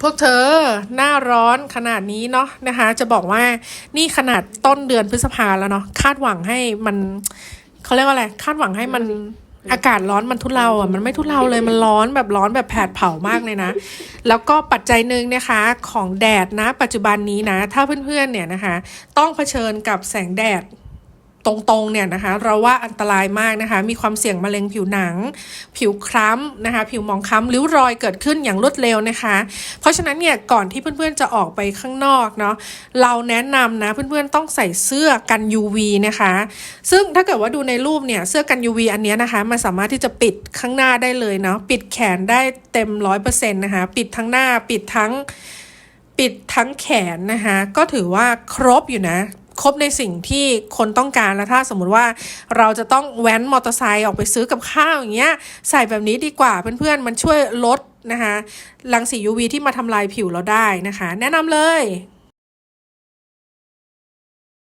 พวกเธอหน้าร้อนขนาดนี้เนาะนะคะ จะบอกว่านี่ขนาดต้นเดือนพฤษภาแล้วเนาะคาดหวังให้มันเขาเรียกว่าอะไร คาดหวังให้มันอากาศร้อนมันทุเลาอะมันไม่ทุเลาเลยมันร้อนแบบร้อนแบบแผดเผามากเลยนะ แล้วก็ปัจจัยหนึ่งนะคะของแดดนะ ปัจจุบันนี้นะ ถ้าเพื่อนๆเนี่ยนะคะ ต้องเผชิญกับแสงแดด ตรงๆเนี่ยนะคะเราว่าอันตรายมากนะคะ มีความเสี่ยงมะเร็งผิวหนัง ผิวคล้ำนะคะ ผิวมองคล้ำริ้วรอยเกิดขึ้นอย่างรวดเร็วนะคะ เพราะฉะนั้นเนี่ยก่อนที่เพื่อนๆจะออกไปข้างนอกเนาะเราแนะนำนะเพื่อนๆต้องใส่เสื้อกัน UV นะคะ ซึ่งถ้าเกิดว่าดูในรูปเนี่ยเสื้อกัน UV อันนี้นะคะมันสามารถที่จะปิดข้างหน้าได้เลยเนาะปิดแขนได้เต็มร้อยเปอร์เซ็นต์นะคะปิดทั้งหน้าปิดทั้งปิดทั้งแขนนะคะก็ถือว่าครบอยู่นะ ครบในสิ่งที่คนต้องการแล้วถ้าสมมุติว่าเราจะต้องแว้นมอเตอร์ไซค์ออกไปซื้อกับข้าวอย่างเงี้ยใส่แบบนี้ดีกว่าเพื่อนๆมันช่วยลดนะคะรังสี UV ที่มาทำลายผิวเราได้นะคะ แนะนำเลย